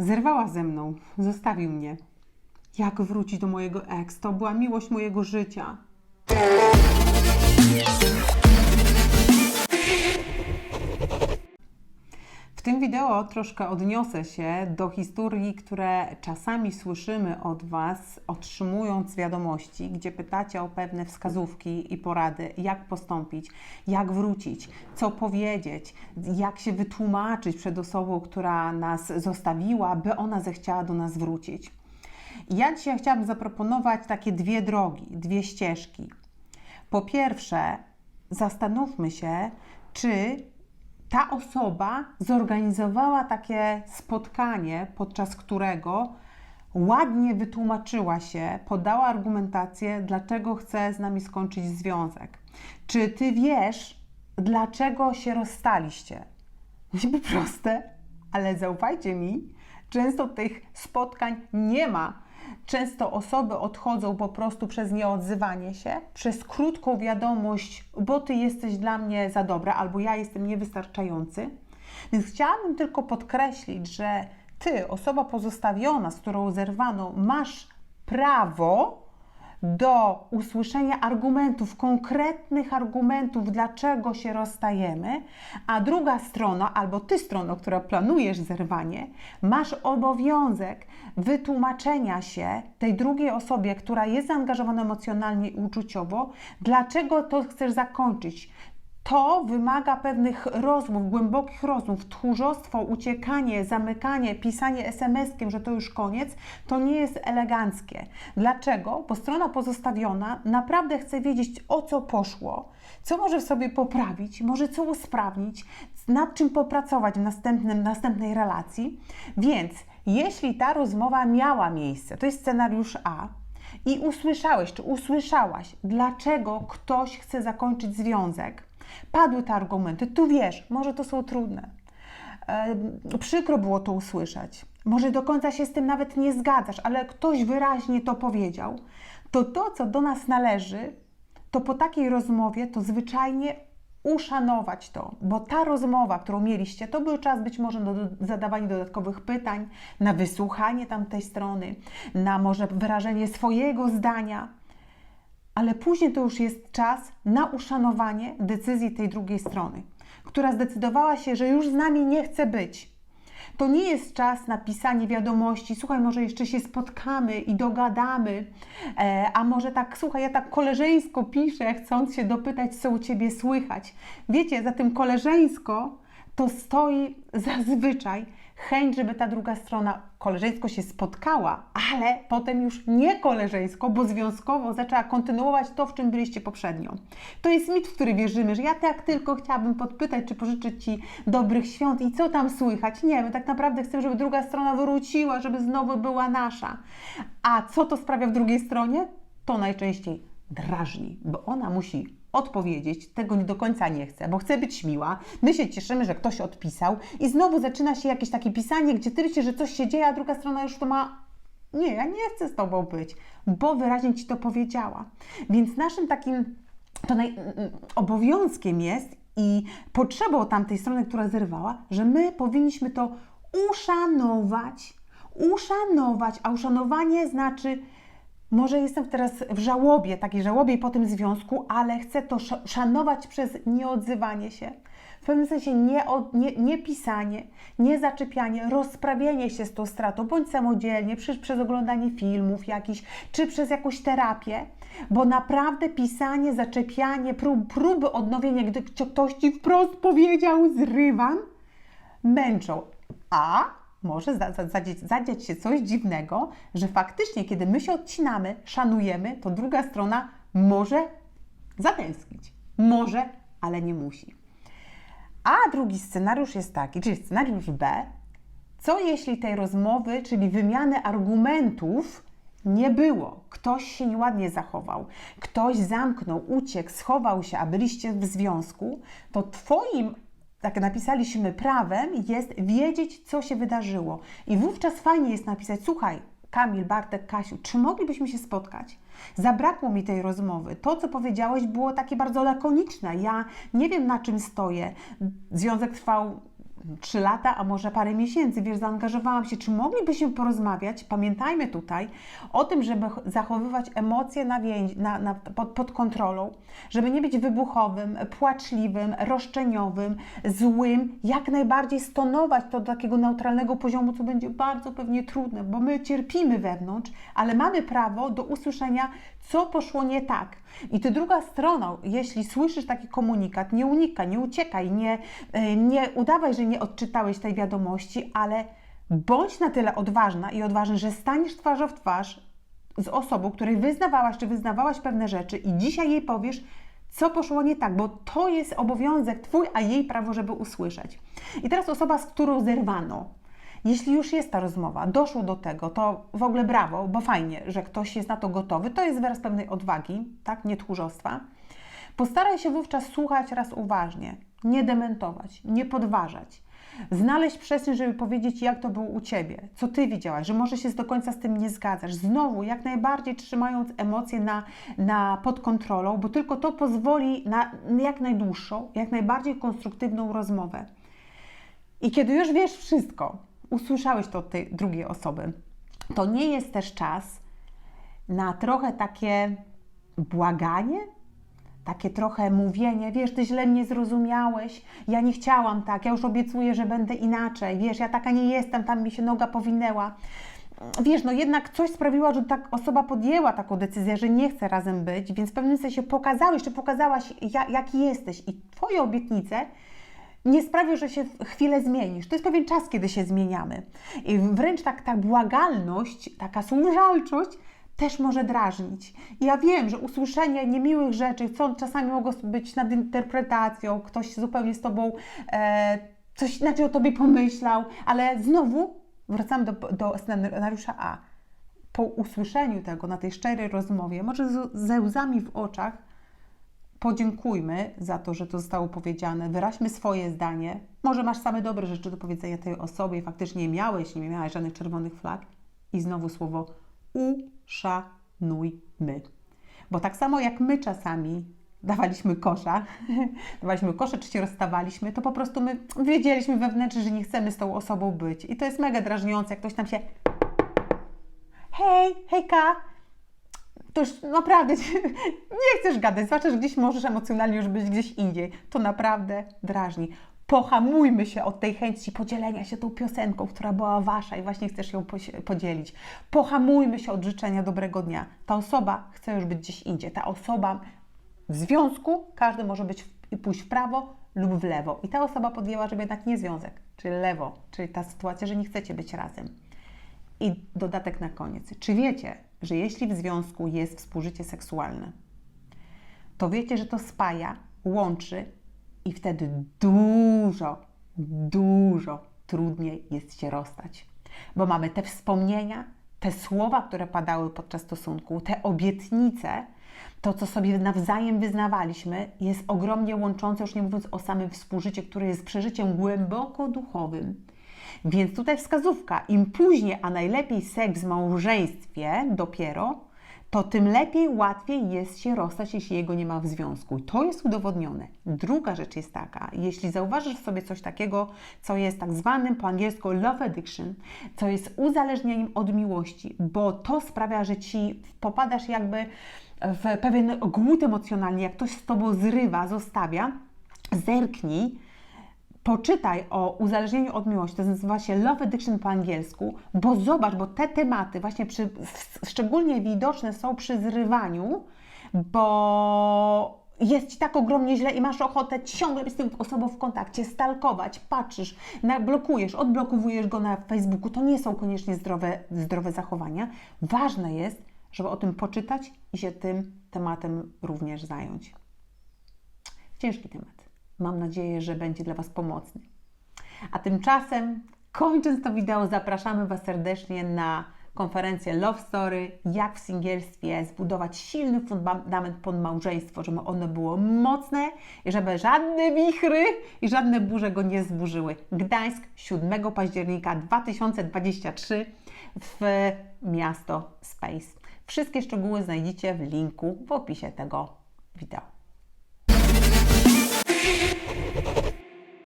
Zerwała ze mną, zostawił mnie. Jak wrócić do mojego ex? To była miłość mojego życia. W tym wideo troszkę odniosę się do historii, które czasami słyszymy od Was, otrzymując wiadomości, gdzie pytacie o pewne wskazówki i porady, jak postąpić, jak wrócić, co powiedzieć, jak się wytłumaczyć przed osobą, która nas zostawiła, by ona zechciała do nas wrócić. Ja dzisiaj chciałabym zaproponować takie dwie drogi, dwie ścieżki. Po pierwsze, zastanówmy się, czy ta osoba zorganizowała takie spotkanie, podczas którego ładnie wytłumaczyła się, podała argumentację, dlaczego chce z nami skończyć związek. Czy ty wiesz, dlaczego się rozstaliście? Niby proste, ale zaufajcie mi, często tych spotkań nie ma. Często osoby odchodzą po prostu przez nieodzywanie się, przez krótką wiadomość, bo ty jesteś dla mnie za dobra, albo ja jestem niewystarczający. Więc chciałabym tylko podkreślić, że ty, osoba pozostawiona, z którą zerwano, masz prawo do usłyszenia argumentów, konkretnych argumentów, dlaczego się rozstajemy, a druga strona, albo ty strono, która planujesz zerwanie, masz obowiązek wytłumaczenia się tej drugiej osobie, która jest zaangażowana emocjonalnie i uczuciowo, dlaczego to chcesz zakończyć. To wymaga pewnych rozmów, głębokich rozmów. Tchórzostwo, uciekanie, zamykanie, pisanie SMS-kiem, że to już koniec, to nie jest eleganckie. Dlaczego? Bo strona pozostawiona naprawdę chce wiedzieć, o co poszło, co może w sobie poprawić, może co usprawnić, nad czym popracować w następnym, następnej relacji. Więc jeśli ta rozmowa miała miejsce, to jest scenariusz A, i usłyszałeś, czy usłyszałaś, dlaczego ktoś chce zakończyć związek, padły te argumenty, tu wiesz, może to są trudne. E, przykro było to usłyszeć. Może do końca się z tym nawet nie zgadzasz, ale ktoś wyraźnie to powiedział. To to, co do nas należy, to po takiej rozmowie to zwyczajnie uszanować to, bo ta rozmowa, którą mieliście, to był czas być może do, zadawanie dodatkowych pytań, na wysłuchanie tamtej strony, na może wyrażenie swojego zdania, ale później to już jest czas na uszanowanie decyzji tej drugiej strony, która zdecydowała się, że już z nami nie chce być. To nie jest czas na pisanie wiadomości, słuchaj, może jeszcze się spotkamy i dogadamy, e, a może tak, słuchaj, ja tak koleżeńsko piszę, chcąc się dopytać, co u Ciebie słychać. Wiecie, za tym koleżeńsko to stoi zazwyczaj chęć, żeby ta druga strona koleżeńsko się spotkała, ale potem już nie koleżeńsko, bo związkowo zaczęła kontynuować to, w czym byliście poprzednio. To jest mit, w który wierzymy, że ja tak tylko chciałabym podpytać, czy pożyczyć Ci dobrych świąt i co tam słychać. Nie, my tak naprawdę chcemy, żeby druga strona wróciła, żeby znowu była nasza. A co to sprawia w drugiej stronie? To najczęściej drażni, bo ona musi odpowiedzieć, tego do końca nie chce, bo chce być miła. My się cieszymy, że ktoś odpisał i znowu zaczyna się jakieś takie pisanie, gdzie ty myślisz, że coś się dzieje, a druga strona już to ma nie, ja nie chcę z Tobą być, bo wyraźnie Ci to powiedziała. Więc naszym takim to naj, obowiązkiem jest i potrzebą tamtej strony, która zerwała, że my powinniśmy to uszanować, uszanować, a uszanowanie znaczy może jestem teraz w żałobie, takiej żałobie po tym związku, ale chcę to szanować przez nieodzywanie się. W pewnym sensie nie, od, nie, nie pisanie, nie zaczepianie, rozprawienie się z tą stratą, bądź samodzielnie, przez, oglądanie filmów jakichś, czy przez jakąś terapię, bo naprawdę pisanie, zaczepianie, prób, próby odnowienia, gdy ktoś Ci wprost powiedział zrywam, męczą. A może zadzieć, zadziać się coś dziwnego, że faktycznie, kiedy my się odcinamy, szanujemy, to druga strona może zatęsknić. Może, ale nie musi. A drugi scenariusz jest taki, czyli scenariusz B. Co jeśli tej rozmowy, czyli wymiany argumentów, nie było. Ktoś się nieładnie zachował, ktoś zamknął, uciekł, schował się, a byliście w związku, to Twoim tak napisaliśmy prawem, jest wiedzieć, co się wydarzyło. I wówczas fajnie jest napisać, słuchaj, Kamil, Bartek, Kasiu, czy moglibyśmy się spotkać? Zabrakło mi tej rozmowy. To, co powiedziałeś, było takie bardzo lakoniczne. Ja nie wiem, na czym stoję. Związek trwał trzy lata, a może parę miesięcy, wiesz, zaangażowałam się, czy moglibyśmy porozmawiać, pamiętajmy tutaj o tym, żeby ch- zachowywać emocje na więź, na, na, pod, pod kontrolą, żeby nie być wybuchowym, płaczliwym, roszczeniowym, złym, jak najbardziej stonować to do takiego neutralnego poziomu, co będzie bardzo pewnie trudne, bo my cierpimy wewnątrz, ale mamy prawo do usłyszenia, co poszło nie tak. I ty druga strona, jeśli słyszysz taki komunikat, nie unikaj, nie uciekaj, nie, e, nie udawaj, że nie odczytałeś tej wiadomości, ale bądź na tyle odważna i odważny, że staniesz twarzą w twarz z osobą, której wyznawałaś czy wyznawałaś pewne rzeczy i dzisiaj jej powiesz, co poszło nie tak, bo to jest obowiązek Twój, a jej prawo, żeby usłyszeć. I teraz osoba, z którą zerwano, jeśli już jest ta rozmowa, doszło do tego, to w ogóle brawo, bo fajnie, że ktoś jest na to gotowy. To jest wyraz pewnej odwagi, tak, nie tchórzostwa. Postaraj się wówczas słuchać raz uważnie, nie dementować, nie podważać. Znaleźć przestrzeń, żeby powiedzieć, jak to było u Ciebie, co Ty widziałaś, że może się do końca z tym nie zgadzasz. Znowu, jak najbardziej trzymając emocje na, na, pod kontrolą, bo tylko to pozwoli na jak najdłuższą, jak najbardziej konstruktywną rozmowę. I kiedy już wiesz wszystko, usłyszałeś to od tej drugiej osoby, to nie jest też czas na trochę takie błaganie, takie trochę mówienie, wiesz, ty źle mnie zrozumiałeś, ja nie chciałam tak, ja już obiecuję, że będę inaczej, wiesz, ja taka nie jestem, tam mi się noga powinęła. Wiesz, no jednak coś sprawiło, że tak osoba podjęła taką decyzję, że nie chce razem być, więc w pewnym sensie pokazałeś, czy pokazałaś, ja, jaki jesteś i Twoje obietnice nie sprawią, że się chwilę zmienisz. To jest pewien czas, kiedy się zmieniamy. I wręcz tak ta błagalność, taka służalczość też może drażnić. Ja wiem, że usłyszenie niemiłych rzeczy, co czasami mogą być nadinterpretacją, ktoś zupełnie z Tobą e, coś inaczej o Tobie pomyślał, ale znowu wracamy do, do scenariusza A. Po usłyszeniu tego, na tej szczerej rozmowie, może z, ze łzami w oczach, podziękujmy za to, że to zostało powiedziane, wyraźmy swoje zdanie. Może masz same dobre rzeczy do powiedzenia tej osobie faktycznie nie miałeś, nie miałaś żadnych czerwonych flag. I znowu słowo uszanujmy. Bo tak samo jak my czasami dawaliśmy kosza, dawaliśmy kosze, czy się rozstawaliśmy, to po prostu my wiedzieliśmy wewnętrznie, że nie chcemy z tą osobą być. I to jest mega drażniące, jak ktoś tam się hej, hejka, to już naprawdę nie chcesz gadać, zwłaszcza, że gdzieś możesz emocjonalnie już być gdzieś indziej. To naprawdę drażni. Pohamujmy się od tej chęci podzielenia się tą piosenką, która była wasza i właśnie chcesz ją podzielić. Pohamujmy się od życzenia dobrego dnia. Ta osoba chce już być gdzieś indziej. Ta osoba w związku, każdy może być pójść w prawo lub w lewo. I ta osoba podjęła, żeby jednak nie związek, czyli lewo, czyli ta sytuacja, że nie chcecie być razem. I dodatek na koniec. Czy wiecie, że jeśli w związku jest współżycie seksualne, to wiecie, że to spaja, łączy i wtedy dużo, dużo trudniej jest się rozstać. Bo mamy te wspomnienia, te słowa, które padały podczas stosunku, te obietnice, to, co sobie nawzajem wyznawaliśmy, jest ogromnie łączące, już nie mówiąc o samym współżyciu, które jest przeżyciem głęboko duchowym. Więc tutaj wskazówka, im później, a najlepiej seks w małżeństwie dopiero, to tym lepiej, łatwiej jest się rozstać, jeśli jego nie ma w związku. To jest udowodnione. Druga rzecz jest taka, jeśli zauważysz sobie coś takiego, co jest tak zwanym po angielsku love addiction, co jest uzależnieniem od miłości, bo to sprawia, że ci popadasz jakby w pewien głód emocjonalny, jak ktoś z tobą zrywa, zostawia, zerknij, poczytaj o uzależnieniu od miłości, to nazywa się Love Addiction po angielsku, bo zobacz, bo te tematy właśnie przy, szczególnie widoczne są przy zrywaniu, bo jest Ci tak ogromnie źle i masz ochotę ciągle być z tą osobą w kontakcie, stalkować, patrzysz, blokujesz, odblokowujesz go na Facebooku. To nie są koniecznie zdrowe, zdrowe zachowania. Ważne jest, żeby o tym poczytać i się tym tematem również zająć. Ciężki temat. Mam nadzieję, że będzie dla Was pomocny. A tymczasem, kończąc to wideo, zapraszamy Was serdecznie na konferencję Love Story, jak w singielstwie zbudować silny fundament pod małżeństwo, żeby ono było mocne i żeby żadne wichry i żadne burze go nie zburzyły. Gdańsk 7 października 2023 w miasto Space. Wszystkie szczegóły znajdziecie w linku w opisie tego wideo. free.